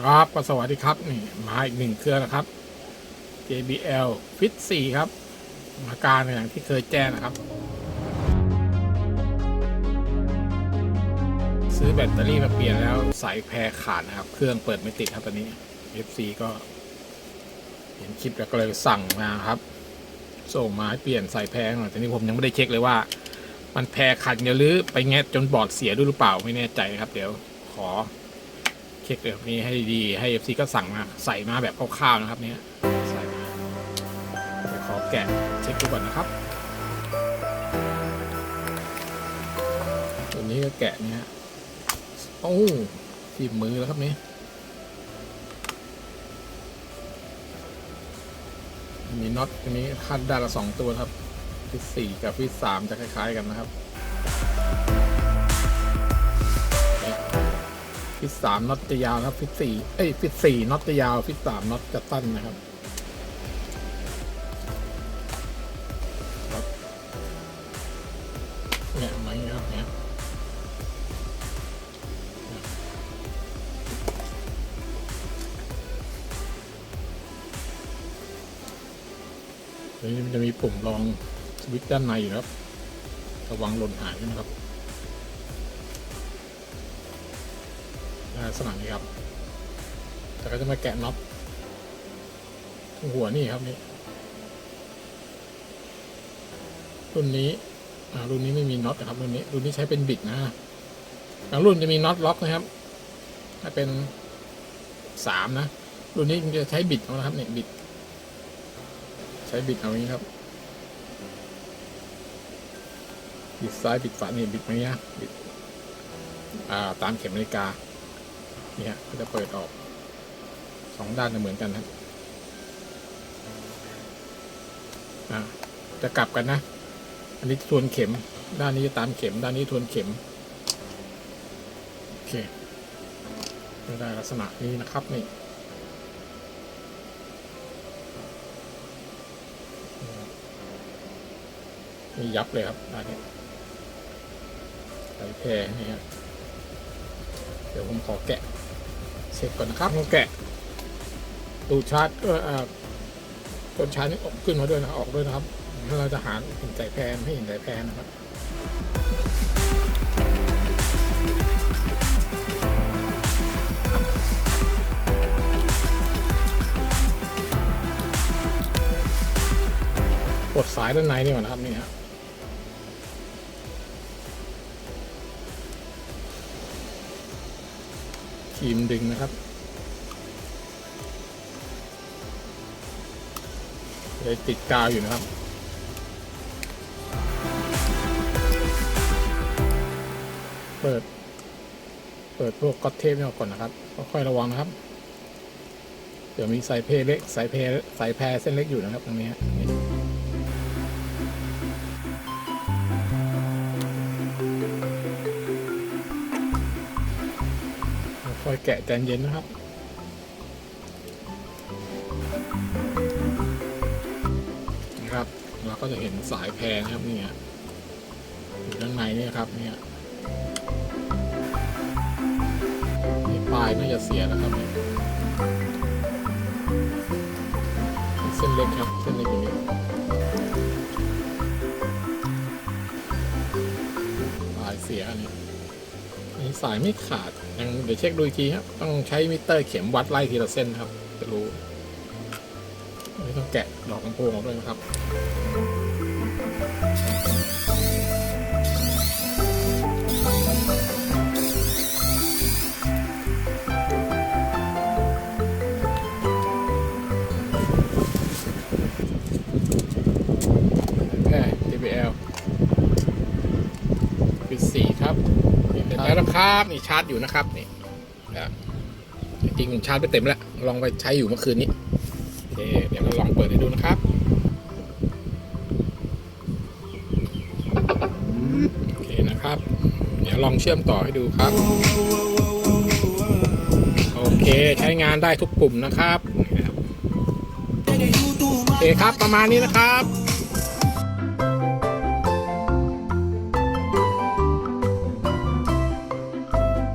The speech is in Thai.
ครับก็สวัสดีครับนี่มาอีกหนึ่งเครื่องนะครับ JBL Fit 4 ครับ อาการอย่างที่เคยแจ้งนะครับ ซื้อแบตเตอรี่มาเปลี่ยนแล้วสายแพรขาดนะครับ เครื่องเปิดไม่ติดครับตอนนี้ FC ก็ เห็นคลิปแล้วก็เลยสั่งมาครับ ส่งมาให้เปลี่ยนสายแพรหน่อยแต่นี้ผมยังไม่ได้เช็คเลยว่า มันแพรขาดเงี้ยหรือไปแงะจนบอดเสียด้วยหรือเปล่าไม่แน่ใจครับ เดี๋ยวขอ เช็คแบบนี้ให้ดีให้ FC ก็สั่งมาใส่มาแบบคร่าวๆนะครับเนี้ยใส่มาเดี๋ยวขอแกะเช็คดูก่อนนะครับ ตัวนี้ก็แกะเนี่ยโอ้ฝีมือแล้วครับนี้มีน็อตตัวนี้คัดด้านละสองตัวครับฟิตสี่กับฟิตสามจะคล้าย ๆ กันนะครับ ฟิตสามน็อตจะยาวนะครับฟิตสี่เอ้ยฟิตสี่น็อตจะยาวฟิตสามน็อตจะตั้นนะครับเนี่ยมาอย่างเงี้ยครับเนี่ยนี้มันจะมีปุ่มรองสวิตช์ด้านในนะครับ ระวังหล่นหายนะครับ ลักษณะนี้ครับ แต่ก็จะมาแกะน็อตตรงหัวนี่ครับนี่รุ่นนี้รุ่นนี้ไม่มีน็อตนะครับรุ่นนี้รุ่นนี้ใช้เป็นบิดนะบางรุ่นจะมีน็อตล็อกนะครับ ถ้าเป็นสามนะ รุ่นนี้มันจะใช้บิดเอานะครับเนี่ยบิด ใช้บิดเอาอย่างนี้ครับ บิดซ้ายบิดขวานี่บิดมาเนี้ยบิด อ่า ตามเข็มนาฬิกา เนี่ยก็จะเปิดออกสองด้านจะเหมือนกันครับอะจะกลับกันนะ อันนี้ทวนเข็ม ด้านนี้จะตามเข็ม ด้านนี้ทวนเข็ม โอเคก็ได้ลักษณะนี้นะครับนี่นี่ยับเลยครับด้านนี้ใส่แพรนี่ครับเดี๋ยวผมขอแกะ เสร็จก่อนนะครับผมแกะตูชาร์จก็อ่าต้นชาร์จนี่ออกขึ้นมาด้วยนะออกด้วยนะครับถ้าเราจะหาห็นสายแพนให้ห็นสายแพนนะครับกดสายด้านในนี่ก่อนนะครับนี่ครับ ครีมดึงนะครับเลยติดกาวอยู่นะครับเปิด เปิดพวกก๊อตเทปนี่ออกก่อนนะครับค่อยระวังนะครับ เดี๋ยวมีสายเพเล็กสายเพสายแพรเส้นเล็กอยู่นะครับตรงนี้ อยแกะใจเย็นนะครับนะครับ เราก็จะเห็นสายแพรนะครับนี่ฮะอยู่ด้านในนี่ครับเนี่ยปลายน่าจะเสียแล้วครับเส้นเล็กครับเส้นเล็กอยู่นี่ปลายเสียนนี้อันนี้สายไม่ขาด ยังเดี๋ยวเช็คดูอีกทีครับ ต้องใช้มิเตอร์เข็มวัดไล่ทีละเส้นครับ จะรู้ไม่ต้องแกะดอกลำโพงออกด้วยนะครับ แล้วนะครับนี่ชาร์จอยู่นะครับนี่จริงๆชาร์จไปเต็มแล้ว ลองไปใช้อยู่เมื่อคืนนี้โอเคเดี๋ยวเราลองเปิดให้ดูนะครับโอเคนะครับ เดี๋ยวลองเชื่อมต่อให้ดูครับ โอเคใช้งานได้ทุกปุ่มนะครับโอเคครับประมาณนี้นะครับ